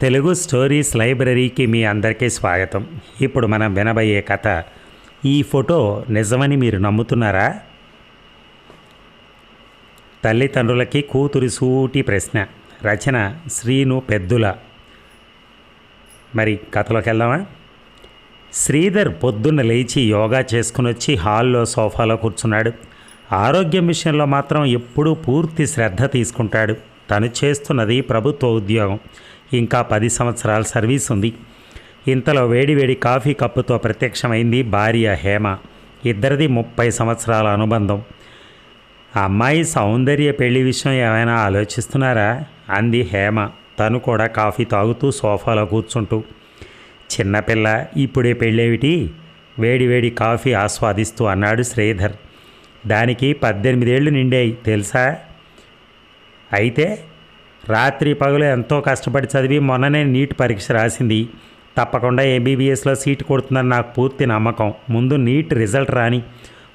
Telugu stories లైబ్రరీకి మీ అందరికీ స్వాగతం. ఇప్పుడు మనం వినబోయే కథ ఈ ఫోటో నిజమని మీరు నమ్ముతున్నారా? తల్లిదండ్రులకి కూతురి సూటి ప్రశ్న. రచన శ్రీను పెద్దుల. మరి కథలోకి వెళ్దామా? శ్రీధర్ పొద్దున్న లేచి యోగా చేసుకుని వచ్చి హాల్లో సోఫాలో కూర్చున్నాడు. ఆరోగ్యం విషయంలో మాత్రం ఎప్పుడూ పూర్తి శ్రద్ధ తీసుకుంటాడు. తను చేస్తున్నది ప్రభుత్వ ఉద్యోగం. ఇంకా పది సంవత్సరాల సర్వీస్ ఉంది. ఇంతలో వేడివేడి కాఫీ కప్పుతో ప్రత్యక్షమైంది భార్య హేమ. ఇద్దరిది ముప్పై సంవత్సరాల అనుబంధం. అమ్మాయి సౌందర్య పెళ్ళి విషయం ఏమైనా ఆలోచిస్తున్నారా? అంది హేమ. తను కూడా కాఫీ తాగుతూ సోఫాలో కూర్చుంటూ. చిన్నపిల్ల ఇప్పుడే పెళ్ళేమిటి? వేడివేడి కాఫీ ఆస్వాదిస్తూ అన్నాడు శ్రీధర్. దానికి పద్దెనిమిదేళ్ళు నిండాయి తెలుసా? అయితే రాత్రి పగలు ఎంతో కష్టపడి చదివి మొన్ననే నీట్ పరీక్ష రాసింది. తప్పకుండా ఎంబీబీఎస్లో సీట్ కొడుతుందని నాకు పూర్తి నమ్మకం. ముందు నీట్ రిజల్ట్ రాని.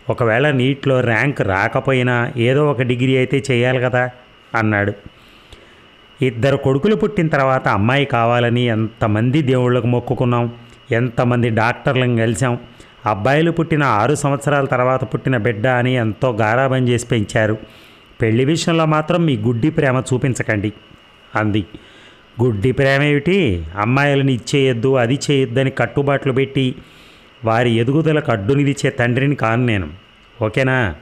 ఒకవేళ నీట్లో ర్యాంక్ రాకపోయినా ఏదో ఒక డిగ్రీ అయితే చేయాలి కదా అన్నాడు. ఇద్దరు కొడుకులు పుట్టిన తర్వాత అమ్మాయి కావాలని ఎంతమంది దేవుళ్ళకు మొక్కుకున్నాం ఎంతమంది డాక్టర్లను కలిసాం అబ్బాయిలు పుట్టిన ఆరు సంవత్సరాల తర్వాత పుట్టిన బిడ్డ అని ఎంతో గారాబం చేసి పెంచారు. పెళ్ళి విషయంలో మాత్రం మీ గుడ్డి ప్రేమ చూపించకండి అంది. గుడ్డి ప్రేమ ఏమిటి? అమ్మాయిలను ఇచ్చేయొద్దు అది చేయొద్దని కట్టుబాట్లు పెట్టి వారి ఎదుగుదలకు అడ్డునిదిచ్చే తండ్రిని కాను నేను. ఓకేనా?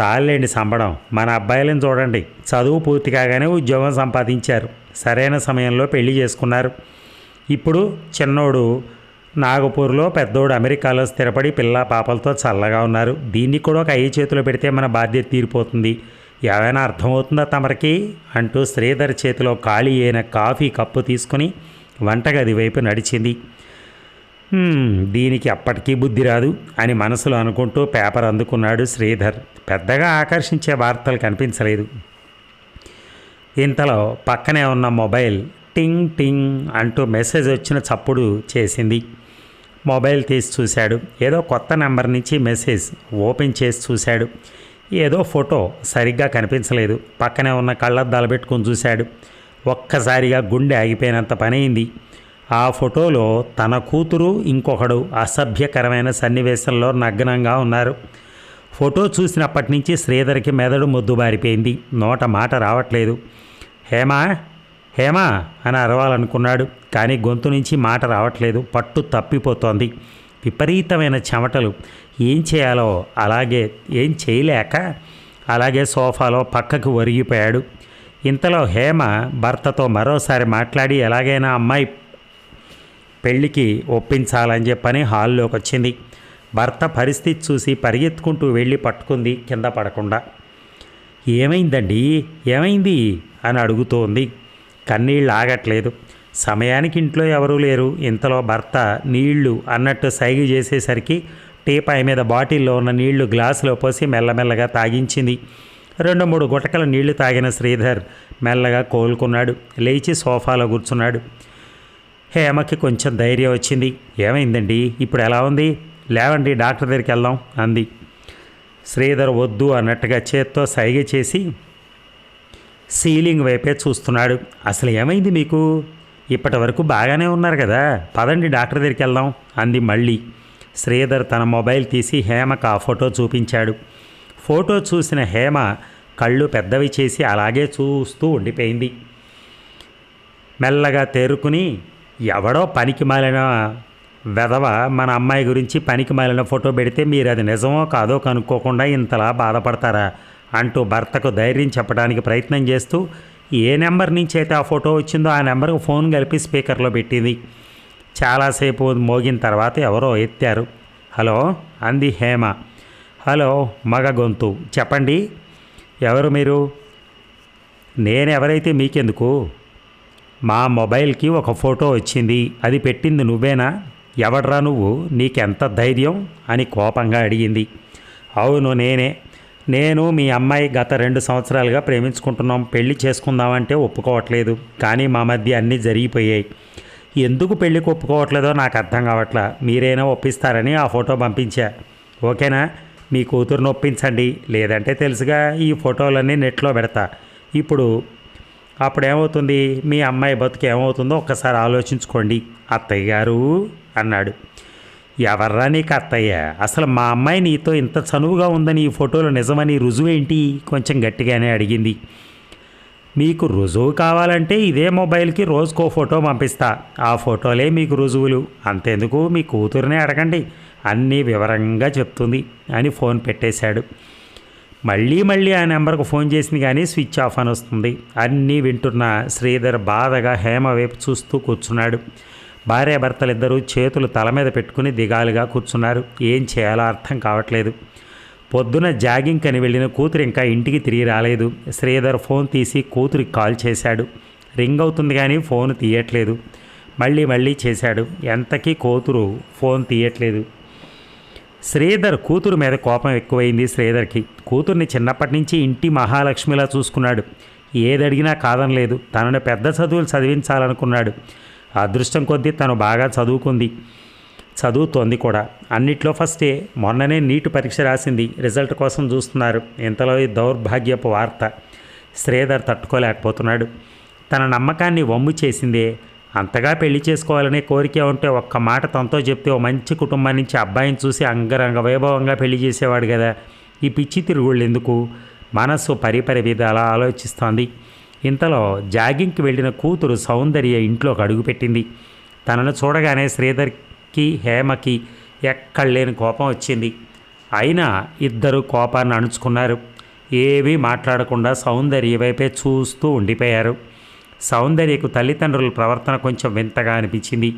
చాలండి సంబడం మన అబ్బాయిలను చూడండి. చదువు పూర్తి కాగానే ఉద్యోగం సంపాదించారు. సరైన సమయంలో పెళ్ళి చేసుకున్నారు. ఇప్పుడు చిన్నోడు నాగపూర్లో పెద్దోడు అమెరికాలో స్థిరపడి పిల్ల పాపలతో చల్లగా ఉన్నారు. దీన్ని కూడా ఒక అయ్యి చేతిలో పెడితే మన బాధ్యత తీరిపోతుంది. ఏమైనా అర్థమవుతుందా తమరికి? అంటూ శ్రీధర్ చేతిలో ఖాళీ అయిన కాఫీ కప్పు తీసుకుని వంటగది వైపు నడిచింది. దీనికి అప్పటికీ బుద్ధి రాదు అని మనసులో అనుకుంటూ పేపర్ అందుకున్నాడు శ్రీధర్. పెద్దగా ఆకర్షించే వార్తలు కనిపించలేదు. ఇంతలో పక్కనే ఉన్న మొబైల్ టింగ్ టింగ్ అంటూ మెసేజ్ వచ్చిన చప్పుడు చేసింది. మొబైల్ తీసి చూశాడు. ఏదో కొత్త నెంబర్ నుంచి మెసేజ్ ఓపెన్ చేసి చూశాడు. ఏదో ఫోటో సరిగ్గా కనిపించలేదు. పక్కనే ఉన్న కళ్ళద్దాలు పెట్టుకొని చూశాడు. ఒక్కసారిగా గుండె ఆగిపోయినంత పనైంది. ఆ ఫోటోలో తన కూతురు ఇంకొకడు అసభ్యకరమైన సన్నివేశంలో నగ్నంగా ఉన్నారు. ఫోటో చూసినప్పటి నుంచి శ్రీధర్కి మెదడు మొద్దుబారిపోయింది నోట మాట రావట్లేదు. హేమా హేమా అని అరవాలనుకున్నాడు కానీ గొంతు నుంచి మాట రావట్లేదు పట్టు తప్పిపోతోంది. విపరీతమైన చెమటలు. ఏం చేయాలో అలాగే ఏం చేయలేక అలాగే సోఫాలో పక్కకు ఒరిగిపోయాడు. ఇంతలో హేమ భర్తతో మరోసారి మాట్లాడి ఎలాగైనా అమ్మాయి పెళ్ళికి ఒప్పించాలని చెప్పని హాల్లోకి వచ్చింది భర్త పరిస్థితి చూసి పరిగెత్తుకుంటూ వెళ్ళి పట్టుకుంది కింద పడకుండా. ఏమైందండి? ఏమైంది? అని అడుగుతోంది. కన్నీళ్ళు ఆగట్లేదు. సమయానికి ఇంట్లో ఎవరూ లేరు. ఇంతలో భర్త నీళ్ళు అన్నట్టు సైగ చేసేసరికి టీపాయ్ మీద బాటిల్లో ఉన్న నీళ్ళు గ్లాసులో పోసి మెల్లమెల్లగా తాగించింది. రెండు మూడు గుటకల నీళ్ళు తాగిన శ్రీధర్ మెల్లగా కోలుకున్నాడు. లేచి సోఫాలో కూర్చున్నాడు. హేమకి కొంచెం ధైర్యం వచ్చింది. ఏమైందండి? ఇప్పుడు ఎలా ఉంది? లేవండి డాక్టర్ దగ్గరికి వెళ్దాం అంది. శ్రీధర్ వద్దు అన్నట్టుగా చేత్తో సైగ చేసి సీలింగ్ వైపే చూస్తున్నాడు. అసలు ఏమైంది మీకు? ఇప్పటి వరకు బాగానే ఉన్నారు కదా. పదండి డాక్టర్ దగ్గరికి వెళ్దాం అంది మళ్ళీ. శ్రీధర్ తన మొబైల్ తీసి హేమకు ఆ ఫోటో చూపించాడు. ఫోటో చూసిన హేమ కళ్ళు పెద్దవి చేసి అలాగే చూస్తూ ఉండిపోయింది. మెల్లగా తేరుకుని ఎవడో పనికి మాలిన వెధవ మన అమ్మాయి గురించి పనికి మాలిన ఫోటో పెడితే మీరు అది నిజమో కాదో కనుక్కోకుండా ఇంతలా బాధపడతారా? అంటూ భర్తకు ధైర్యం చెప్పడానికి ప్రయత్నం చేస్తూ ఏ నెంబర్ నుంచి అయితే ఆ ఫోటో వచ్చిందో ఆ నెంబర్కు ఫోన్ కలిపి స్పీకర్లో పెట్టింది. చాలాసేపు మోగిన తర్వాత ఎవరో ఎత్తారు. హలో అంది హేమ. హలో మగ గొంతు. చెప్పండి. ఎవరు మీరు? నేను ఎవరైతే మీకెందుకు? మా మొబైల్కి ఒక ఫోటో వచ్చింది. అది పెట్టింది నువ్వేనా? ఎవడ్రా నువ్వు? నీకెంత ధైర్యం? అని కోపంగా అడిగింది. అవును నేనే. నేను మీ అమ్మాయి గత రెండు సంవత్సరాలుగా ప్రేమించుకుంటున్నాం పెళ్ళి చేసుకుందామంటే ఒప్పుకోవట్లేదు. కానీ మా మధ్య అన్నీ జరిగిపోయాయి. ఎందుకు పెళ్ళికి ఒప్పుకోవట్లేదో నాకు అర్థం కావట్లా. మీరైనా ఒప్పిస్తారని ఆ ఫోటో పంపించా. ఓకేనా? మీ కూతురుని ఒప్పించండి. లేదంటే తెలుసుగా ఈ ఫోటోలన్నీ నెట్లో పెడతా. ఇప్పుడు అప్పుడు ఏమవుతుంది మీ అమ్మాయి బతుకు ఏమవుతుందో ఒక్కసారి ఆలోచించుకోండి. అత్తయ్య గారు అన్నాడు. ఎవర్రా నీకు అత్తయ్య అసలు మా అమ్మాయి నీతో ఇంత చనువుగా ఉందని ఈ ఫోటోలో నిజమని రుజువేంటి? కొంచెం గట్టిగానే అడిగింది. మీకు రుజువు కావాలంటే ఇదే మొబైల్కి రోజుకో ఫోటో పంపిస్తా. ఆ ఫోటోలే మీకు రుజువులు. అంతెందుకు మీ కూతురునే అడగండి. అన్నీ వివరంగా చెప్తుంది అని ఫోన్ పెట్టేశాడు. మళ్ళీ మళ్ళీ ఆ నెంబర్కు ఫోన్ చేసింది కానీ స్విచ్ ఆఫ్ అని వస్తుంది. అన్నీ వింటున్న శ్రీధర్ బాధగా హేమ వైపు చూస్తూ కూర్చున్నాడు. భార్యాభర్తలిద్దరూ చేతులు తల మీద పెట్టుకుని దిగాలుగా కూర్చున్నారు. ఏం చేయాలో అర్థం కావట్లేదు. పొద్దున జాగింగ్ అని వెళ్ళిన కూతురు ఇంకా ఇంటికి తిరిగి రాలేదు. శ్రీధర్ ఫోన్ తీసి కూతురికి కాల్ చేశాడు. రింగ్ అవుతుంది కానీ ఫోన్ తీయట్లేదు. మళ్ళీ మళ్ళీ చేశాడు. ఎంతకీ కూతురు ఫోన్ తీయట్లేదు. శ్రీధర్ కూతురు మీద కోపం ఎక్కువైంది శ్రీధర్కి. కూతుర్ని చిన్నప్పటి నుంచి ఇంటి మహాలక్ష్మిలా చూసుకున్నాడు. ఏదడిగినా కాదనలేదు. తనను పెద్ద చదువులు చదివించాలనుకున్నాడు. అదృష్టం కొద్దీ తను బాగా చదువుకుంది. చదువుతోంది కూడా. అన్నిట్లో ఫస్టే మొన్ననే నీటు పరీక్ష రాసింది. రిజల్ట్ కోసం చూస్తున్నారు. ఇంతలో ఈ దౌర్భాగ్యపు వార్త. శ్రీధర్ తట్టుకోలేకపోతున్నాడు. తన నమ్మకాన్ని వమ్ము చేసిందే. అంతగా పెళ్ళి చేసుకోవాలనే కోరిక ఉంటే ఒక్క మాట తనతో చెప్తే ఓ మంచి కుటుంబం నుంచి అబ్బాయిని చూసి అంగరంగ వైభవంగా పెళ్ళి చేసేవాడు కదా ఈ పిచ్చి తిరుగుళ్ళు ఎందుకు? మనస్సు పరిపరి విధాలా ఆలోచిస్తోంది. ఇంతలో జాగింగ్కి వెళ్ళిన కూతురు సౌందర్య ఇంట్లోకి అడుగుపెట్టింది తనను చూడగానే శ్రీధర్కి హేమకి ఎక్కడలేని కోపం వచ్చింది. అయినా ఇద్దరు కోపాన్ని అణుచుకున్నారు. ఏవీ మాట్లాడకుండా సౌందర్య వైపే చూస్తూ ఉండిపోయారు. సౌందర్యకు తల్లిదండ్రుల ప్రవర్తన కొంచెం వింతగా అనిపించింది.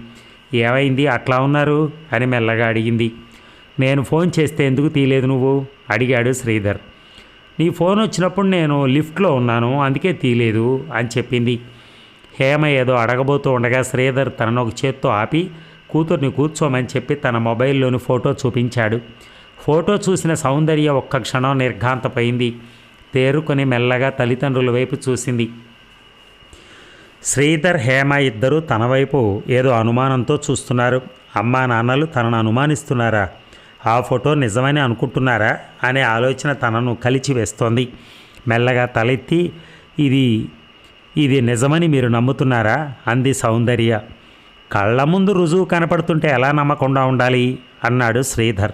ఏమైంది? అట్లా ఉన్నారు? అని మెల్లగా అడిగింది. నేను ఫోన్ చేస్తే ఎందుకు తీయలేదు నువ్వు? అడిగాడు శ్రీధర్. నీ ఫోన్ వచ్చినప్పుడు నేను లిఫ్ట్లో ఉన్నాను అందుకే తీయలేదు అని చెప్పింది. హేమ ఏదో అడగబోతూ ఉండగా శ్రీధర్ తనను ఒక చేత్తో ఆపి కూతుర్ని కూర్చోమని చెప్పి తన మొబైల్లోని ఫోటో చూపించాడు. ఫోటో చూసిన సౌందర్య ఒక్క క్షణం నిర్ఘాంతపోయింది. తేరుకొని మెల్లగా తల్లిదండ్రుల వైపు చూసింది. శ్రీధర్ హేమ ఇద్దరూ తన వైపు ఏదో అనుమానంతో చూస్తున్నారు. అమ్మా నాన్నలు తనను అనుమానిస్తున్నారా? ఆ ఫోటో నిజమని అనుకుంటున్నారా అనే ఆలోచన తనను కలిచి వేస్తోంది. మెల్లగా తలెత్తి ఇది ఇది నిజమని మీరు నమ్ముతున్నారా? అంది సౌందర్య. కళ్ళ ముందు రుజువు కనపడుతుంటే ఎలా నమ్మకుండా ఉండాలి? అన్నాడు శ్రీధర్.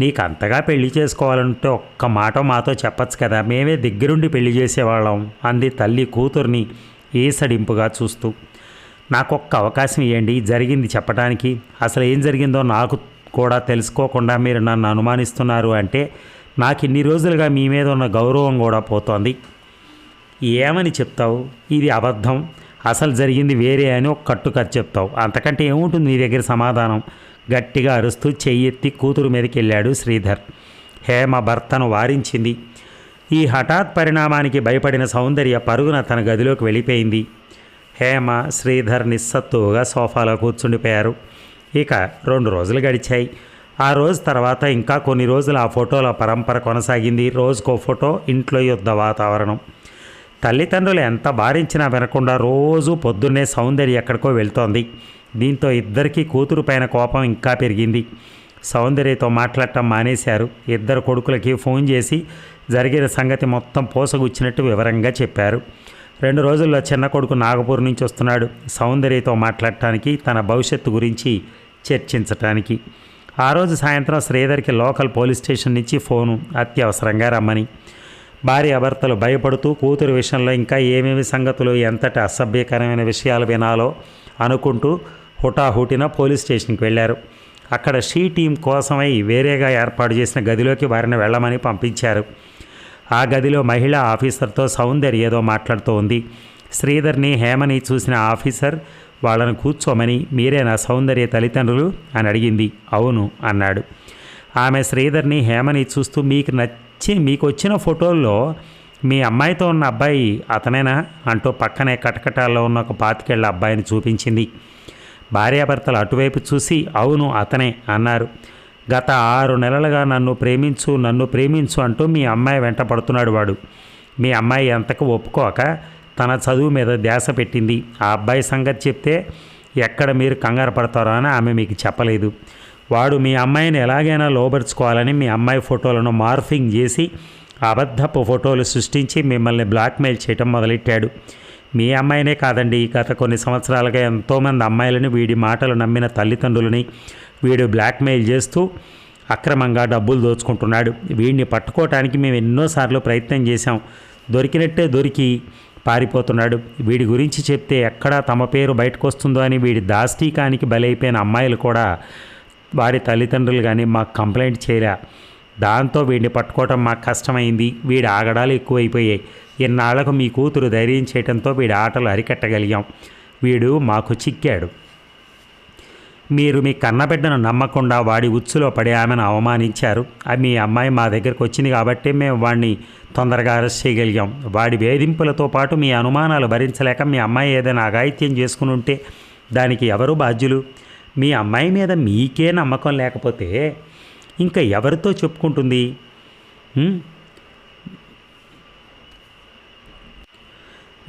నీకు అంతగా పెళ్ళి చేసుకోవాలంటే ఒక్క మాట మాతో చెప్పచ్చు కదా మేమే దగ్గరుండి పెళ్ళి చేసేవాళ్ళం అంది తల్లి కూతుర్ని ఈసడింపుగా చూస్తూ. నాకు ఒక్క అవకాశం ఇవ్వండి జరిగింది చెప్పడానికి అసలు ఏం జరిగిందో నాకు కూడా తెలుసుకోకుండా మీరు నన్ను అనుమానిస్తున్నారు అంటే నాకు ఇన్ని రోజులుగా మీ మీద ఉన్న గౌరవం కూడా పోతోంది. ఏమని చెప్తావు? ఇది అబద్ధం. అసలు జరిగింది వేరే అని ఒక కట్టుకథ చెప్తావు. అంతకంటే ఏముంటుంది నీ దగ్గర సమాధానం? గట్టిగా అరుస్తూ చెయ్యెత్తి కూతురు మీదకి వెళ్ళాడు శ్రీధర్. హేమ భర్తను వారించింది. ఈ హఠాత్ పరిణామానికి భయపడిన సౌందర్య పరుగున తన గదిలోకి వెళ్ళిపోయింది. హేమ శ్రీధర్ నిస్సత్తువుగా సోఫాలో కూర్చుండిపోయారు. ఇక రెండు రోజులు గడిచాయి. ఆ రోజు తర్వాత ఇంకా కొన్ని రోజులు ఆ ఫోటోల పరంపర కొనసాగింది. రోజుకో ఫోటో ఇంట్లో యుద్ధ వాతావరణం. తల్లిదండ్రులు ఎంత భారించినా వినకుండా రోజు పొద్దున్నే సౌందర్య ఎక్కడికో వెళ్తోంది. దీంతో ఇద్దరికీ కూతురు పైన కోపం ఇంకా పెరిగింది. సౌందర్యతో మాట్లాడటం మానేశారు. ఇద్దరు కొడుకులకి ఫోన్ చేసి జరిగిన సంగతి మొత్తం పోసగుచ్చినట్టు వివరంగా చెప్పారు. రెండు రోజుల్లో చిన్న కొడుకు నాగపూర్ నుంచి వస్తున్నాడు. సౌందర్యతో మాట్లాడటానికి తన భవిష్యత్తు గురించి చర్చించటానికి. ఆ రోజు సాయంత్రం శ్రీధర్కి లోకల్ పోలీస్ స్టేషన్ నుంచి ఫోను. అత్యవసరంగా రమ్మని. భార్య భర్తలు భయపడుతూ కూతురు విషయంలో ఇంకా ఏమేమి సంగతులు ఎంతటి అసభ్యకరమైన విషయాలు వినాలో అనుకుంటూ హుటాహుటిన పోలీస్ స్టేషన్కి వెళ్ళారు. అక్కడ షీ టీం కోసమై వేరేగా ఏర్పాటు చేసిన గదిలోకి వారిని వెళ్ళమని పంపించారు. ఆ గదిలో మహిళా ఆఫీసర్తో సౌందర్య ఏదో మాట్లాడుతూ ఉంది శ్రీధర్ని హేమని చూసిన ఆఫీసర్ వాళ్ళను కూర్చోమని మీరే నా సౌందర్య తల్లిదండ్రులు అని అడిగింది. అవును అన్నాడు. ఆమె శ్రీధర్ని హేమని చూస్తూ మీకు నచ్చి మీకు వచ్చిన ఫోటోల్లో మీ అమ్మాయితో ఉన్న అబ్బాయి అతనేనా అంటూ పక్కనే కటకటాల్లో ఉన్న ఒక పాతికేళ్ళ అబ్బాయిని చూపించింది. భార్యాభర్తలు అటువైపు చూసి అవును అతనే అన్నారు. గత ఆరు నెలలుగా నన్ను ప్రేమించు నన్ను ప్రేమించు అంటూ మీ అమ్మాయి వెంట పడుతున్నాడు వాడు. మీ అమ్మాయి ఎంతకు ఒప్పుకోక తన చదువు మీద ధ్యాస పెట్టింది. ఆ అబ్బాయి సంగతి చెప్తే ఎక్కడ మీరు కంగారు పడతారో అని ఆమె మీకు చెప్పలేదు. వాడు మీ అమ్మాయిని ఎలాగైనా లోబరుచుకోవాలని మీ అమ్మాయి ఫోటోలను మార్ఫింగ్ చేసి అబద్ధపు ఫోటోలు సృష్టించి మిమ్మల్ని బ్లాక్మెయిల్ చేయటం మొదలెట్టాడు. మీ అమ్మాయినే కాదండి గత కొన్ని సంవత్సరాలుగా ఎంతోమంది అమ్మాయిలను వీడి మాటలు నమ్మిన తల్లిదండ్రులని వీడు బ్లాక్మెయిల్ చేస్తూ అక్రమంగా డబ్బులు దోచుకుంటున్నాడు. వీడిని పట్టుకోవటానికి మేము ఎన్నోసార్లు ప్రయత్నం చేశాం. దొరికినట్టే దొరికి పారిపోతున్నాడు. వీడి గురించి చెప్తే ఎక్కడా తమ పేరు బయటకు వస్తుందో అని వీడి దాష్టీకానికి బలైపోయిన అమ్మాయిలు కూడా వారి తల్లిదండ్రులు కానీ మాకు కంప్లైంట్ చేయలే. దాంతో వీడిని పట్టుకోవటం మాకు కష్టమైంది. వీడి ఆగడాలు ఎక్కువైపోయాయి. ఇన్నాళ్ళకు మీ కూతురు ధైర్యం చేయడంతో వీడి ఆటలు అరికట్టగలిగాం. వీడు మాకు చిక్కాడు. మీరు మీ కన్నబిడ్డను నమ్మకుండా వాడి ఉచ్చులో పడి ఆమెను అవమానించారు. మీ అమ్మాయి మా దగ్గరకు వచ్చింది కాబట్టి మేము వాడిని తొందరగా అరెస్ట్ చేయగలిగాం. వాడి వేధింపులతో పాటు మీ అనుమానాలు భరించలేక మీ అమ్మాయి ఏదైనా అఘాయిత్యం చేసుకుని ఉంటే దానికి ఎవరు బాధ్యులు? మీ అమ్మాయి మీద మీకే నమ్మకం లేకపోతే ఇంకా ఎవరితో చెప్పుకుంటుంది?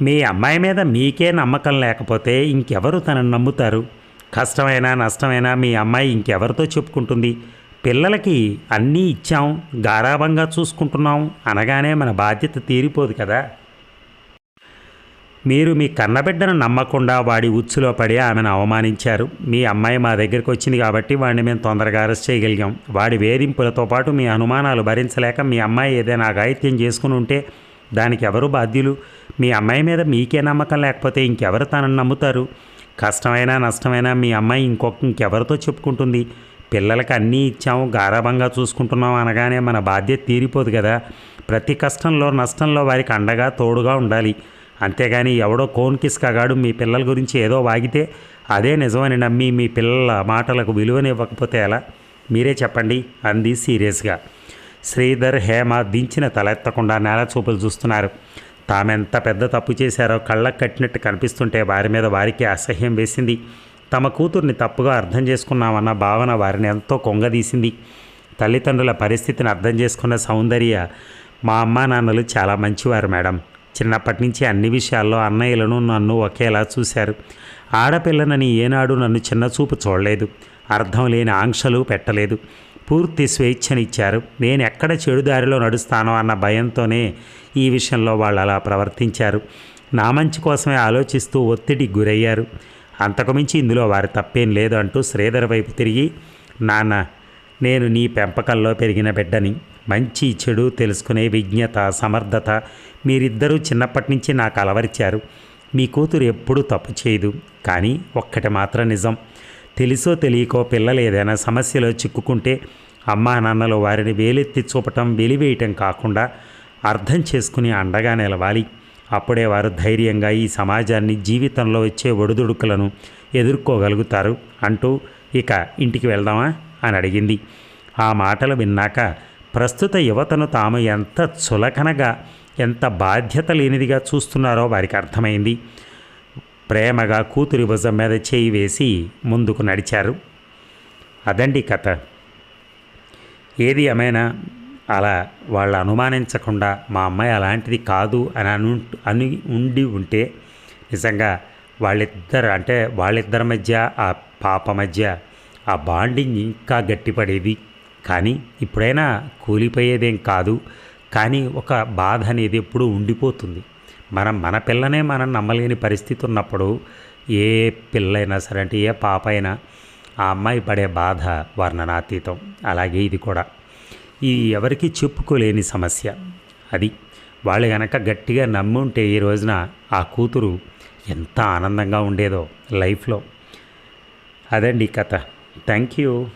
మీ అమ్మాయి మీద మీకే నమ్మకం లేకపోతే ఇంకెవరు తనను నమ్ముతారు? కష్టమైనా నష్టమైనా మీ అమ్మాయి ఇంకెవరితో చెప్పుకుంటుంది? పిల్లలకి అన్నీ ఇచ్చాం గారాభంగా చూసుకుంటున్నాం అనగానే మన బాధ్యత తీరిపోదు కదా. మీరు మీ కన్నబిడ్డను నమ్మకుండా వాడి ఉచ్చులో పడి ఆమెను అవమానించారు. మీ అమ్మాయి మా దగ్గరికి వచ్చింది కాబట్టి వాడిని మేము తొందరగా అరెస్ట్ చేయగలిగాం. వాడి వేధింపులతో పాటు మీ అనుమానాలు భరించలేక మీ అమ్మాయి ఏదైనా అఘాయిత్యం చేసుకుని ఉంటే దానికి ఎవరు బాధ్యులు? మీ అమ్మాయి మీద మీకే నమ్మకం లేకపోతే ఇంకెవరు తనను నమ్ముతారు? కష్టమైనా నష్టమైనా మీ అమ్మాయి ఇంకొక ఇంకెవరితో చెప్పుకుంటుంది? పిల్లలకి అన్నీ ఇచ్చాము గారాభంగా చూసుకుంటున్నాం అనగానే మన బాధ్యత తీరిపోదు కదా. ప్రతి కష్టంలో నష్టంలో వారికి అండగా తోడుగా ఉండాలి. అంతేగాని ఎవడో కోన్ కిస్కగాడు మీ పిల్లల గురించి ఏదో వాగితే అదే నిజమని నమ్మి మీ పిల్లల మాటలకు విలువనివ్వకపోతే ఎలా? మీరే చెప్పండి అంది సీరియస్గా. శ్రీధర్ హేమ దించిన తలెత్తకుండా నేల చూపులు చూస్తున్నారు. తామెంత పెద్ద తప్పు చేశారో కళ్ళకు కట్టినట్టు కనిపిస్తుంటే వారి మీద వారికి అసహ్యం వేసింది. తమ కూతుర్ని తప్పుగా అర్థం చేసుకున్నామన్న భావన వారిని ఎంతో కొంగదీసింది. తల్లిదండ్రుల పరిస్థితిని అర్థం చేసుకున్న సౌందర్య మా అమ్మా నాన్నలు చాలా మంచివారు మేడం. చిన్నప్పటి నుంచి అన్ని విషయాల్లో అన్నయ్యలను నన్ను ఒకేలా చూశారు. ఆడపిల్లనని ఏనాడు నన్ను చిన్నచూపు చూడలేదు. అర్థం లేని ఆంక్షలు పెట్టలేదు. పూర్తి స్వేచ్ఛనిచ్చారు. నేను ఎక్కడ చెడు దారిలో నడుస్తానో అన్న భయంతోనే ఈ విషయంలో వాళ్ళు అలా ప్రవర్తించారు. నా మంచి కోసమే ఆలోచిస్తూ ఒత్తిడికి గురయ్యారు. అంతకుమించి ఇందులో వారి తప్పేం లేదు అంటూ శ్రీధర్ వైపు తిరిగి నాన్న నేను నీ పెంపకంలో పెరిగిన బిడ్డని మంచి చెడు తెలుసుకునే విజ్ఞత సమర్థత మీరిద్దరూ చిన్నప్పటి నుంచి నాకు అలవరిచారు మీ కూతురు ఎప్పుడూ తప్పు చేయదు కానీ ఒక్కటి మాత్రం నిజం. తెలుసో తెలియకో పిల్లలు ఏదైనా సమస్యలో చిక్కుకుంటే అమ్మా నాన్నలు వారిని వేలెత్తి చూపటం వెలివేయటం కాకుండా అర్థం చేసుకుని అండగా నిలవాలి. అప్పుడే వారు ధైర్యంగా ఈ సమాజాన్ని జీవితంలో వచ్చే ఒడిదుడుకులను ఎదుర్కోగలుగుతారు అంటూ ఇక ఇంటికి వెళ్దామా అని అడిగింది. ఆ మాటలు విన్నాక ప్రస్తుత యువతను తాము ఎంత చులకనగా ఎంత బాధ్యత లేనిదిగా చూస్తున్నారో వారికి అర్థమైంది. ప్రేమగా కూతురి భుజం మీద చేయి వేసి ముందుకు నడిచారు. అదండి కథ. ఏది ఏమైనా అలా వాళ్ళు అనుమానించకుండా మా అమ్మాయి అలాంటిది కాదు అని అను అని ఉండి ఉంటే నిజంగా వాళ్ళిద్దరు అంటే వాళ్ళిద్దరి మధ్య ఆ పాప మధ్య ఆ బాండింగ్ ఇంకా గట్టిపడేది. కానీ ఇప్పుడైనా కూలిపోయేదేం కాదు. కానీ ఒక బాధ అనేది ఎప్పుడూ ఉండిపోతుంది. మనం మన పిల్లనే మనం నమ్మలేని పరిస్థితి ఉన్నప్పుడు ఏ పిల్లైనా సరే అంటే ఏ పాప అయినా ఆ అమ్మాయి పడే బాధ వర్ణనాతీతం. అలాగే ఇది కూడా. ఇది ఎవరికి చెప్పుకోలేని సమస్య. అది వాళ్ళు గనక గట్టిగా నమ్మి ఉంటే ఈ రోజున ఆ కూతురు ఎంత ఆనందంగా ఉండేదో లైఫ్లో. అదండి కథ. Thank you.